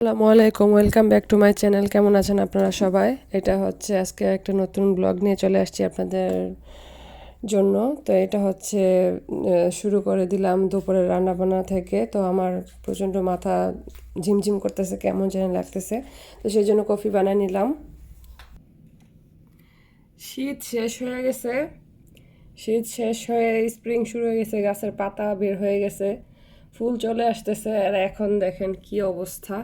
আসসালামু আলাইকুম, welcome back to my channel. কেমন আছেন আপনারা সবাই? এটা হচ্ছে আজকে একটা নতুন ব্লগ নিয়ে চলে আসছি আপনাদের জন্য। তো এটা হচ্ছে শুরু করে দিলাম দুপুরের রান্নাবান্না থেকে। তো আমার প্রচণ্ড মাথা ঝিমঝিম করতেছে, কেমন যেন লাগতেছে। তো সেই জন্য কফি বানিয়ে নিলাম। শীত শেষ হয়ে গেছে। শীত শেষ হয়ে স্প্রিং শুরু হয়ে গেছে, গাছের পাতা বের হয়ে গেছে, ফুল চলে আসতেছে। আর এখন দেখেন কি অবস্থা।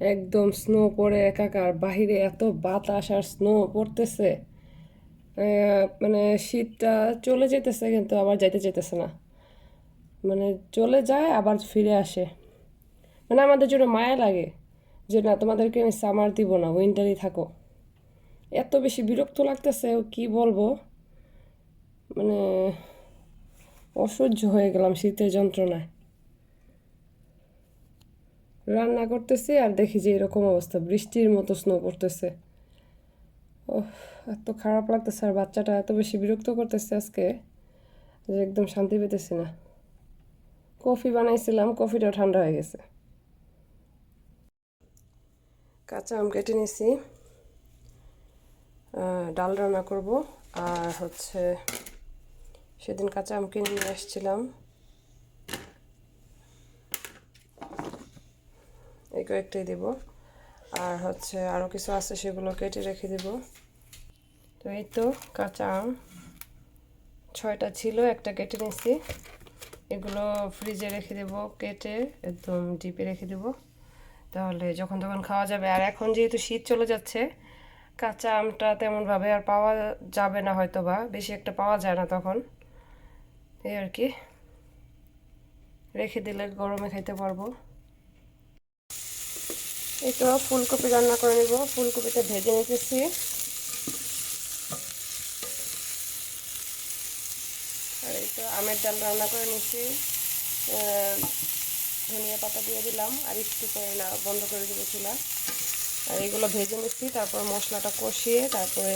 একদম স্নো পড়ে একাকার, বাহিরে এত বাতাস আর স্নো পড়তেছে। মানে শীতটা চলে যেতেছে কিন্তু আবার যাইতে যেতেছে না। মানে চলে যায়, আবার ফিরে আসে। মানে আমাদের জন্য মায়া লাগে যে না, তোমাদেরকে আমি সামার দিব না উইন্টারই থাকো। এত বেশি বিরক্ত লাগতেছে কি বলব? মানে অসহ্য হয়ে গেলাম শীতের যন্ত্রণায়। রান্না করতেছি আর দেখি যে এরকম অবস্থা, বৃষ্টির মতো স্নো পড়তেছে। ওহ, এত খারাপ লাগতেছে আর বাচ্চাটা এত বেশি বিরক্ত করতেছে আজকে যে একদম শান্তি পেতেছি না। কফি বানাইছিলাম, কফিটাও ঠান্ডা হয়ে গেছে। কাঁচা আম কেটে নিছি। ডাল রান্না করব। আর হচ্ছে সেদিন কাঁচা আম কিনে নিয়ে আসছিলাম। এই কয়েকটাই দিব। আর হচ্ছে আরও কিছু আছে সেগুলো কেটে রেখে দেব। তো এই তো কাঁচা আম। ছয়টা ছিল, একটা কেটে নিয়েছি। এগুলো ফ্রিজে রেখে দেব, কেটে একদম ডিপে রেখে দেব। তাহলে যখন তখন খাওয়া যাবে। আর এখন যেহেতু শীত চলে যাচ্ছে, কাঁচা আমটা তেমনভাবে আর পাওয়া যাবে না হয়তো বা বেশি একটা পাওয়া যায় না তখন। এই আর কি। রেখে দিলে গরমে খাইতে পারব। এই তো ফুলকপি রান্না করে নেব। ফুলকপিটা ভেজে নিতেছি। আর এই তো আমের ডাল রান্না করে নিচ্ছি ধনিয়া পাতা দিয়ে দিলাম আর একটু করে না, বন্ধ করে চুলা। আর এগুলো ভেজে নিচ্ছি, তারপর মশলাটা কষিয়ে তারপরে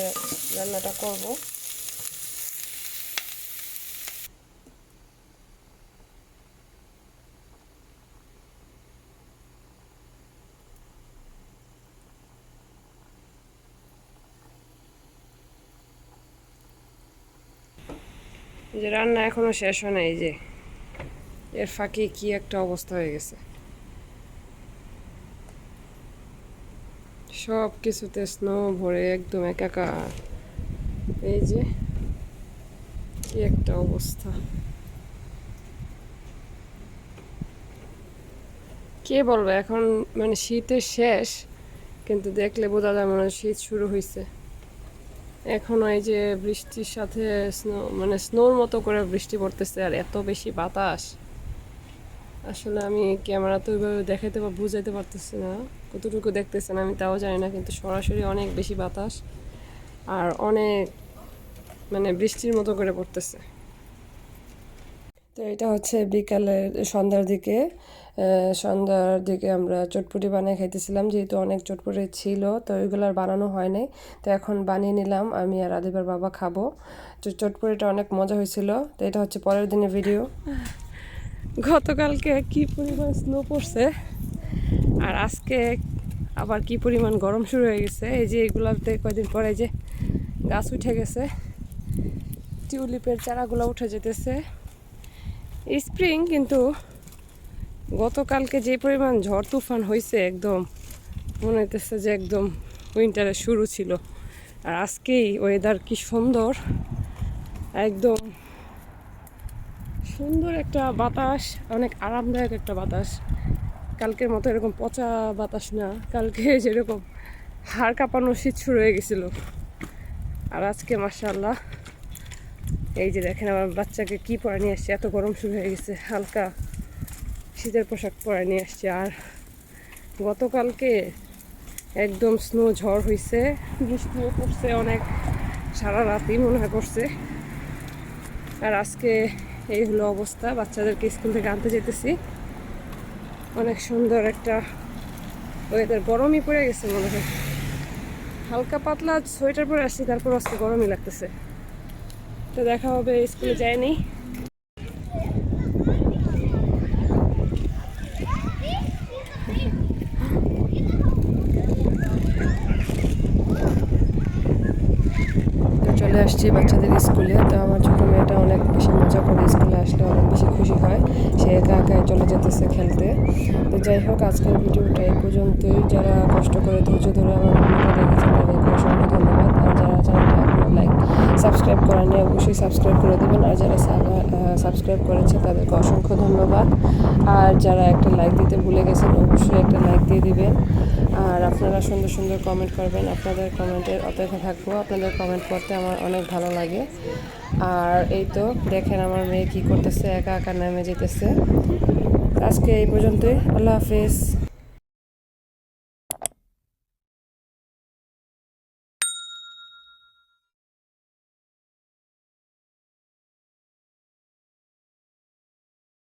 রান্নাটা করব। যে রান্না এখনও শেষ হয় না এই যে এর ফাঁকে কি একটা অবস্থা হয়ে গেছে। সব কিছুতে স্নো ভরে একদম একাকার। এই যে কি একটা অবস্থা। কে বলবে? এখন মানে শীতের শেষ, কিন্তু দেখলে বোঝা যায় মনে শীত শুরু হয়েছে এখনও ওই যে বৃষ্টির সাথে স্নো মানে স্নোর মতো করে বৃষ্টি পড়তেছে আর এত বেশি বাতাস। আসলে আমি ক্যামেরা তো ওইভাবে দেখাইতে বা বুঝাইতে পারতেছি না, কতটুকু দেখতেছেন আমি তাও জানি না, কিন্তু সরাসরি অনেক বেশি বাতাস আর অনেক মানে বৃষ্টির মতো করে পড়তেছে। তো এটা হচ্ছে বিকালের সন্ধ্যার দিকে। সন্ধ্যার দিকে আমরা চটপটি বানিয়ে খাইতেছিলাম, যেহেতু অনেক চটপটি ছিল, তো ওইগুলো আর বানানো হয় নাই। তো এখন বানিয়ে নিলাম, আমি আর আদিবার বাবা খাব। তো চটপটিটা অনেক মজা হয়েছিল। তো এটা হচ্ছে পরের দিনের ভিডিও গতকালকে কি পরিমাণ স্নো পড়ছে, আর আজকে আবার কি পরিমাণ গরম শুরু হয়ে গেছে। এই যে এগুলাতে কয়দিন পরে যে গাছ উঠে গেছে, টিউলিপের চারাগুলো উঠে যেতেছে। স্প্রিং কিন্তু গতকালকে যে পরিমাণ ঝড় তুফান হয়েছে একদম, মনে হইতেছে যে একদম উইন্টারের শুরু ছিল। আর আজকেই ওয়েদার কি সুন্দর, একদম সুন্দর একটা বাতাস, অনেক আরামদায়ক একটা বাতাস। কালকের মতো এরকম পচা বাতাস না, কালকে যেরকম হাড় কাঁপানো শীত শুরু হয়ে গেছিল। আর আজকে মাসাল্লাহ এই যে দেখেন আমার বাচ্চাকে কি পরে নিয়ে আসছে? এত গরম শুরু হয়ে গেছে, হালকা শীতের পোশাক পরে নিয়ে আসছে। আর গতকালকে একদম স্নো ঝড় হয়েছে বৃষ্টিও পড়ছে অনেক, সারা রাতই মনে হয় আর আজকে এই হলো অবস্থা, বাচ্চাদেরকে স্কুল থেকে আনতে যেতেছি। অনেক সুন্দর একটা ওয়েদার গরমই পড়ে গেছে মনে হয়। হালকা পাতলা সোয়েটার পরে আসছি, তারপর আজকে গরমই লাগতেছে। তো দেখা হবে, স্কুলে যায়নি। চলে আসছি বাচ্চাদের স্কুলে। তো আমার ছোটো মেয়েটা অনেক বেশি মজা করে স্কুলে আসলে অনেক বেশি খুশি হয়। সে একা একাই চলে যেতেছে খেলতে। তো যাই হোক, আজকের ভিডিওটা এই পর্যন্তই। যারা কষ্ট করে ধৈর্য ধরে আমার ভিডিওটা দেখেছেন, তাদেরকে অসংখ্য ধন্যবাদ। আর যারা চ্যানেলটা লাইক সাবস্ক্রাইব করেননি অবশ্যই সাবস্ক্রাইব করে দেবেন। আর যারা সাবস্ক্রাইব করেছে, তাদেরকে অসংখ্য ধন্যবাদ। আর যারা একটা লাইক দিতে ভুলে গেছেন, অবশ্যই একটা লাইক দিয়ে দিবেন। আর আপনারা সুন্দর সুন্দর কমেন্ট করবেন। আপনাদের কমেন্টের অপেক্ষা থাকব। আপনাদের কমেন্ট করতে আমার অনেক ভালো লাগে। আর এই তো, দেখেন আমার মেয়ে কি করতেছে, একা একা নামে যেতেছে। আজকে এই পর্যন্তই। আল্লাহ হাফিজ।